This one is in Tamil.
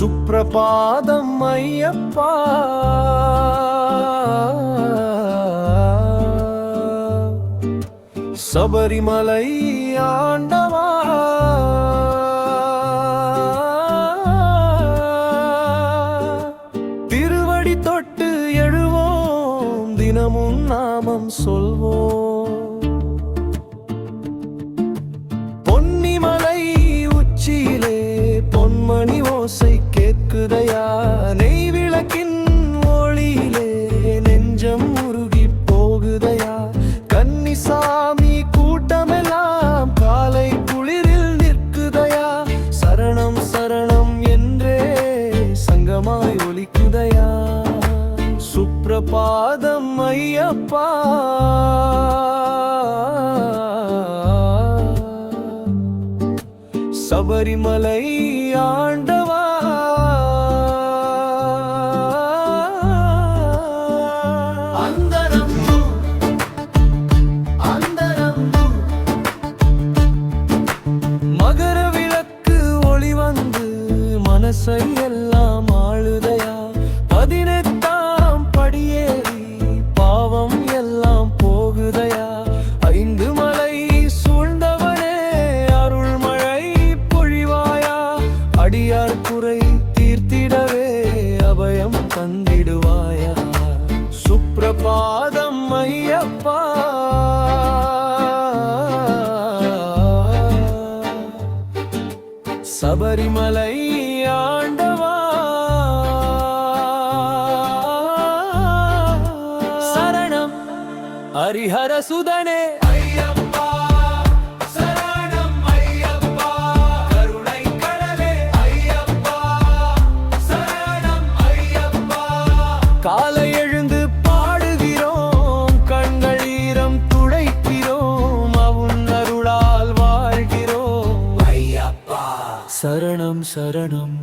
சுப்பிரபாதம் ஐயப்பா. சபரிமலை ஆண்டவா. திருவடி தொட்டு எழுவோம் தினமும் நாமம் சொல்வோம். கேட்குதையா நெய் விளக்கின் ஒளியிலே நெஞ்சம் உருகி போகுதையா? கன்னிசாமி கூட்டமெல்லாம் காலை குளிரில் நிற்குதையா? சரணம் சரணம் என்றே சங்கமாய் ஒலிக்குதையா? சுப்பிரபாதம் ஐயப்பா. சபரிமலை ஆண்டவ வந்து மனசை எல்லாம் ஆளுதையா? பதினெட்டாம் படியேறி பாவம் எல்லாம் போகுதையா? ஐந்து மலை சூழ்ந்தவனே அருள் மழை பொழிவாயா? அடியார் குறை தீர்த்திடவே அபயம் தந்திடுவாயா? சுப்ரபாதம் ஐயப்பா சபரிமலை ஆண்டவா. சரணம். ஹரிஹர சுதனே. ஐயப்பா சரணம் சரணம்.